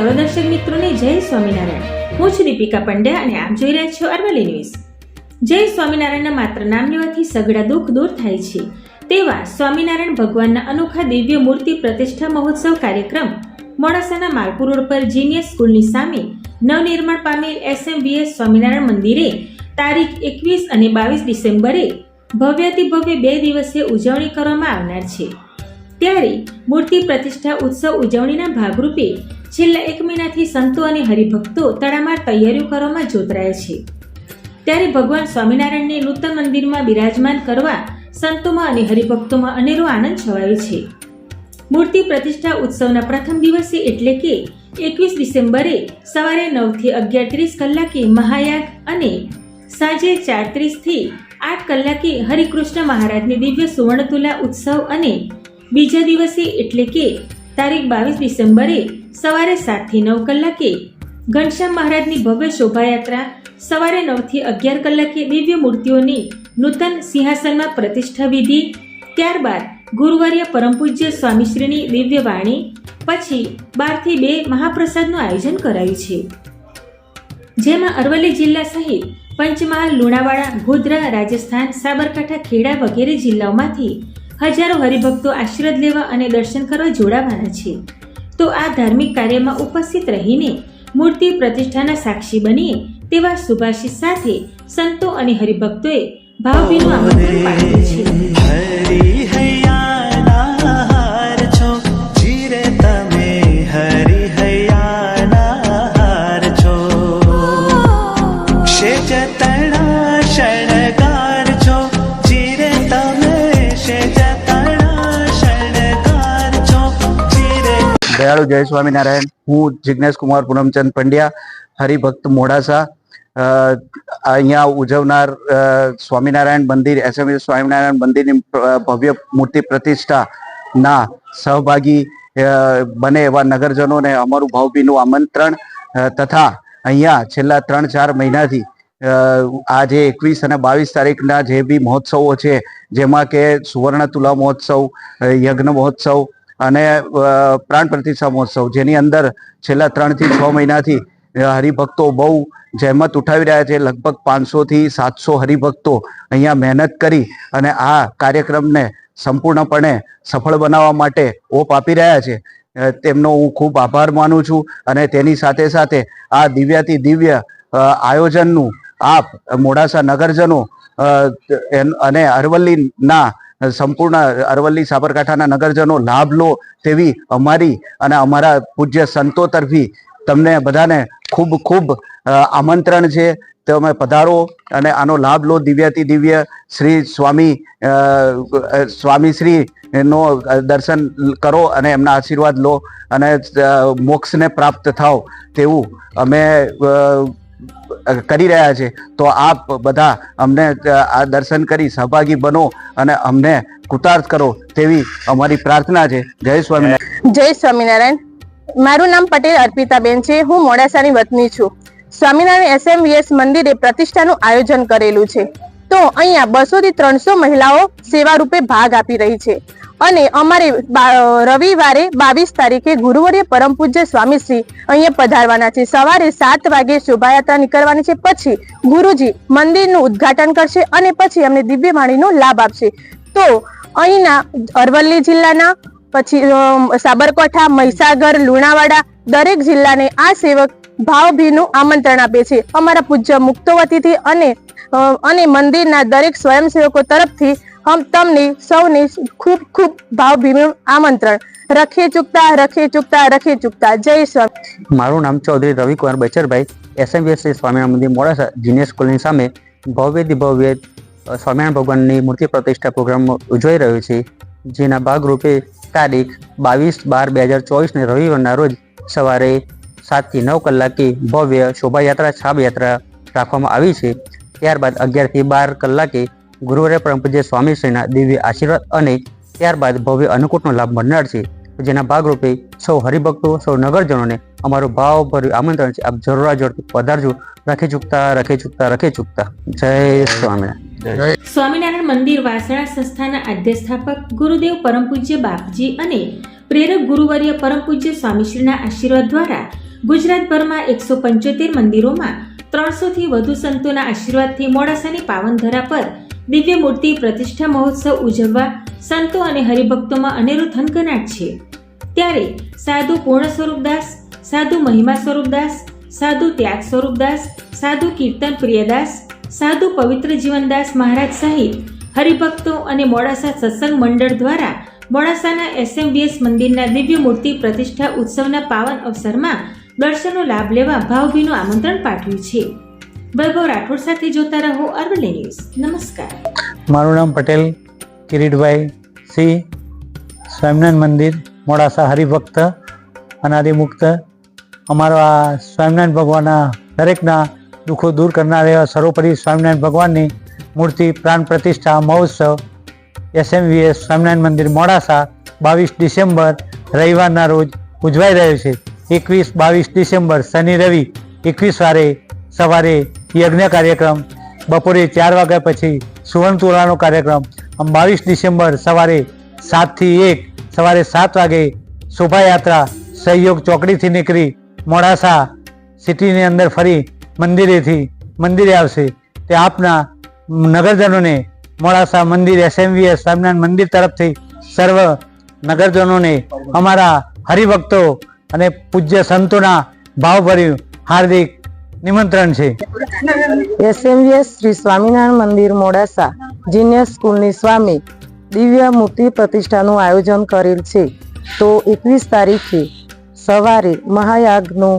સર્વ દર્શક મિત્રોને જય સ્વામિનારાયણ. હું છું દીપિકા પંડ્યા અને આપ જોઈ રહ્યા છો અરવલ્લી ન્યૂઝ. જય સ્વામિનારાયણના માત્ર નામ લેવાથી સઘળા દુઃખ દૂર થાય છે. તેવા સ્વામિનારાયણ ભગવાનના અનોખા દિવ્ય મૂર્તિ પ્રતિષ્ઠા મહોત્સવ કાર્યક્રમ મોડાસાના માલપુર રોડ પર જીનિયસ સ્કૂલની સામે નવનિર્માણ પામેલ એસએમવીએસ સ્વામિનારાયણ મંદિરે તારીખ એકવીસ અને બાવીસ ડિસેમ્બરે ભવ્યાતિ ભવ્ય બે દિવસીય ઉજવણી કરવામાં આવનાર છે. ત્યારે મૂર્તિ પ્રતિષ્ઠા ઉત્સવ ઉજવણીના ભાગરૂપે છેલ્લા એક મહિનાથી સંતો અને હરિભક્તો તડામાર તૈયારીઓ કરવામાં જોતરાય છે. ત્યારે ભગવાન સ્વામિનારાયણને નૂતન મંદિરમાં બિરાજમાન કરવા સંતોમાં અને હરિભક્તોમાં અનેરો આનંદ છવાયો છે. મૂર્તિ પ્રતિષ્ઠા ઉત્સવના પ્રથમ દિવસે એટલે કે એકવીસ ડિસેમ્બરે સવારે નવથી અગિયાર ત્રીસ કલાકે મહાયાગ અને સાંજે ચાર ત્રીસથી આઠ કલાકે હરિકૃષ્ણ મહારાજની દિવ્ય સુવર્ણતુલા ઉત્સવ અને બીજા દિવસે એટલે કે તારીખ બાવીસ ડિસેમ્બરે સવારે સાતથી નવ કલાકે ઘનશ્યામ મહારાજની ભવ્ય શોભાયાત્રા, સવારે નવથી અગિયાર કલાકે દિવ્ય મૂર્તિઓની નૂતન સિંહાસનમાં પ્રતિષ્ઠા વિધિ, ત્યારબાદ ગુરુવાર્ય પરમ પૂજ્ય સ્વામીશ્રીની દિવ્ય વાણી, પછી બારથી બે મહાપ્રસાદનું આયોજન કરાયું છે. જેમાં અરવલ્લી જિલ્લા સહિત પંચમહાલ, લુણાવાડા, ગોધરા, રાજસ્થાન, સાબરકાંઠા, ખેડા વગેરે જિલ્લાઓમાંથી હજારો હરિભક્તો આશીર્વાદ લેવા અને દર્શન કરવા જોડાવાના છે. તો આ ધાર્મિક કાર્યમાં ઉપસ્થિત રહીને મૂર્તિ પ્રતિષ્ઠાના સાક્ષી બનીએ તેવા સુભાષિત સાથે સંતો અને હરિભક્તોએ ભાવભીનું આમંત્રણ પાઠવ્યું છે. દયાળુ જય સ્વામિનારાયણ. હું જિજ્ઞેશ કુમાર પૂનમચંદ પંડ્યા, હરિભક્ત મોડાસા અહીંયા ઉજવનાર સ્વામિનારાયણ મંદિર એસએમએસ સ્વામિનારાયણ મંદિરની ભવ્ય મૂર્તિ પ્રતિષ્ઠાના સહભાગી બને એવા નગરજનોને અમારું ભાવભીનું આમંત્રણ તથા અહીંયા છેલ્લા ત્રણ ચાર મહિનાથી આજે એકવીસ અને બાવીસ તારીખના જે બી મહોત્સવો છે, જેમાં કે સુવર્ણ તુલા મહોત્સવ યજ્ઞ મહોત્સવ અને પ્રાણ પ્રતિષ્ઠા મહોત્સવ, જેની અંદર છેલ્લા ત્રણથી છ મહિનાથી હરિભક્તો બહુ જહેમત ઉઠાવી રહ્યા છે. લગભગ પાંચસો થી સાતસો હરિભક્તો અહીંયા મહેનત કરી અને આ કાર્યક્રમને સંપૂર્ણપણે સફળ બનાવવા માટે ઓપ આપી રહ્યા છે. તેમનો હું ખૂબ આભાર માનું છું અને તેની સાથે સાથે આ દિવ્યાથી દિવ્ય આયોજનનું આપ મોડાસા નગરજનો અને અરવલ્લીના સંપૂર્ણ અરવલ્લી સાબરકાંઠાના નગરજનો લાભ લો તેવી અમારી અને અમારા પૂજ્ય સંતો તરફી તમને બધાને ખૂબ ખૂબ આમંત્રણ છે. તમે પધારો અને આનો લાભ લો દિવ્યાતિ દિવ્ય શ્રી સ્વામી સ્વામી શ્રી નો દર્શન કરો અને એમના આશીર્વાદ લો અને મોક્ષને પ્રાપ્ત થાવ તેવું અમે કરી રહ્યા છે, તો આપ બધા અમને આ દર્શન કરી સહભાગી બનો અને અમને કૃતાર્થ કરો તેવી અમારી પ્રાર્થના છે. જય સ્વામિનારાયણ. જય સ્વામિનારાયણ. મારું નામ પટેલ અર્પિતાબેન છે. હું મોડાસાની વતની છું. સ્વામિનારાયણ એસએમવીએસ મંદિરે પ્રતિષ્ઠાનું આયોજન કરેલું છે. તો અહીંયા બસો થી ત્રણસો મહિલાઓ સેવા રૂપે ભાગ આપી રહી છે. અને અમારે રવિવારે બાવીસ તારીખે ગુરુવારે પરમ પૂજ્ય સ્વામીશ્રી અહીંયા પધારવાના છે. સવારે સાત વાગે શોભાયાત્રા નીકળવાની છે. પછી ગુરુજી મંદિરનું ઉદ્ઘાટન કરશે અને પછી અમને દિવ્ય લાભ આપશે. તો અહીંના અરવલ્લી જિલ્લાના, પછી સાબરકાંઠા, મહીસાગર, લુણાવાડા દરેક જિલ્લાને આ સેવક ભાવભીનું આમંત્રણ આપે છે. અમારા પૂજ્ય મુક્તવતીથી અને અને મંદિરના દરેક સ્વયંસેવકો તરફથી હમ તમને સૌને ખૂબ ખૂબ ભાવભીનું આમંત્રણ. રખે ચૂકતા રખે ચૂકતા રખે ચૂકતા. જય સ્વામી. મારું નામ ચૌધરી રવિકુમાર બચરભાઈ એસએમબીએસસી સ્વામિનારાયણ મંદિર મોડાસા જીનિયર સ્કૂલની સામે ભવ્યથી ભવ્ય સ્વામિનારાયણ ભગવાનની મૂર્તિ પ્રતિષ્ઠા પ્રોગ્રામ ઉજવાઈ રહ્યો છે, જેના ભાગરૂપે તારીખ બાવીસ બાર બે હજાર ચોવીસને રવિવારના રોજ સવારે સાતથી નવ કલાકે ભવ્ય શોભાયાત્રા છાબયાત્રા રાખવામાં આવી છે. ત્યારબાદ અગિયારથી બાર કલાકે ગુરુવારે પરમ પૂજ્ય સ્વામીશ્રીના દિવ્ય આશીર્વાદ અને ત્યારબાદ ભવ્ય અન્નકૂટનો લાભ મળનાર છે. જેના ભાગરૂપે સૌ હરિભક્તો સૌ નગરજનોને અમારું ભાવભર્યું આમંત્રણ છે. આપ જરૂર જોડતી પધારજો. રખે ચૂકતા રખે ચૂકતા રખે ચૂકતા. જય સ્વામિનારાયણ. સ્વામિનારાયણ મંદિર વાસણા સંસ્થાના અધ્યસ્થાપક ગુરુદેવ પરમ પૂજ્ય બાપજી અને પ્રેરક ગુરુવર્ય પરમ પૂજ્ય સ્વામીશ્રીના આશીર્વાદ દ્વારા ગુજરાતભરમાં એકસો પંચોતેર મંદિરોમાં ત્રણસોથી વધુ સંતોના આશીર્વાદથી મોડાસાની પાવનધરા પર દિવ્ય મૂર્તિ પ્રતિષ્ઠા મહોત્સવ ઉજવવા સંતો અને હરિભક્તોમાં અનેરો થનકનાટ છે. ત્યારે સાધુ પૂર્ણ સ્વરૂપદાસ સાધુ મહિમા સ્વરૂપદાસ સાધુ ત્યાગ સ્વરૂપદાસ સાધુ કીર્તન પ્રિયદાસ સાધુ પવિત્ર જીવનદાસ મહારાજ સહિત હરિભક્તો અને મોડાસા સત્સંગ મંડળ દ્વારા મોડાસાના એસએમવીએસ મંદિરના દિવ્ય મૂર્તિ પ્રતિષ્ઠા ઉત્સવના પાવન અવસરમાં દર્શનનો લાભ લેવા ભાવભીનું આમંત્રણ પાઠવ્યું છે. વૈભવ રાઠોડ સાથે જોતા રહો અરવલ્લી ન્યૂઝ. નમસ્કાર. મારું નામ પટેલ, કિરીટભાઈ સિંહ, સ્વામિનારાયણ મંદિર, મોડાસા હરિભક્ત, અનાદિમુક્ત. અમારો આ સ્વામિનારાયણ ભગવાનના દરેકના દુઃખો દૂર કરનાર એવા સર્વોપરી સ્વામિનારાયણ ભગવાનની મૂર્તિ, પ્રાણ પ્રતિષ્ઠા, મહોત્સવ એસએમવીએસ સ્વામિનારાયણ મંદિર, મોડાસા, બાવીસ ડિસેમ્બર, રવિવારના રોજ ઉજવાઈ રહ્યો છે. એકવીસ બાવીસ ડિસેમ્બર, શનિ રવિ, એકવીસ વારે સવારે યજ્ઞ કાર્યક્રમ, બપોરે ચાર વાગ્યા પછી સુવર્ણતુલાનો કાર્યક્રમ, આમ બાવીસ ડિસેમ્બર સવારે સાતથી એક, સવારે સાત વાગે શોભાયાત્રા, સહયોગ ચોકડીથી નીકળી મોડાસા સિટીની અંદર ફરી મંદિરેથી, મંદિરે આવશે. તે આપના નગરજનોને મોડાસા મંદિર, એસએમવીએસ સ્વામિનારાયણ મંદિર તરફથી સર્વ નગરજનોને અમારા હરિભક્તો અને પૂજ્ય સંતોના ભાવભર્યું હાર્દિક નિમંત્રણ છે. એસએમવીએસ શ્રી સ્વામિનારાયણ મંદિર મોડાસા જીનિયસ સ્કૂલની સ્વામી દિવ્ય મૂર્તિ પ્રતિષ્ઠાનું આયોજન કરેલ છે. તો એકવીસ તારીખે સવારે મહાયાગનું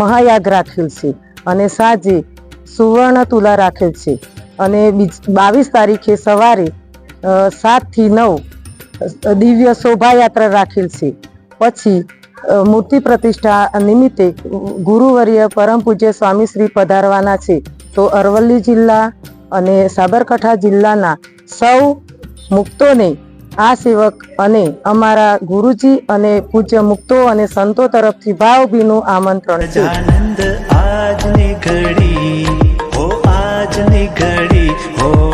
મહાયાગ રાખેલ છે અને સાંજે સુવર્ણ તુલા રાખેલ છે. અને બાવીસ તારીખે સવારે સાતથી નવ દિવ્ય શોભાયાત્રા રાખેલ છે. પછી મૂર્તિ પ્રતિષ્ઠા નિમિત્તે ગુરુવર્ય પરમ પૂજ્ય સ્વામીશ્રી પધારવાના છે. તો અરવલ્લી જિલ્લા અને સાબરકાંઠા જિલ્લાના સૌ મુક્તોને આ સેવક અને અમારા ગુરુજી અને પૂજ્ય મુક્તો અને સંતો તરફથી ભાવભીનું આમંત્રણ છે. આજની ઘડી, હો આજની ઘડી, હો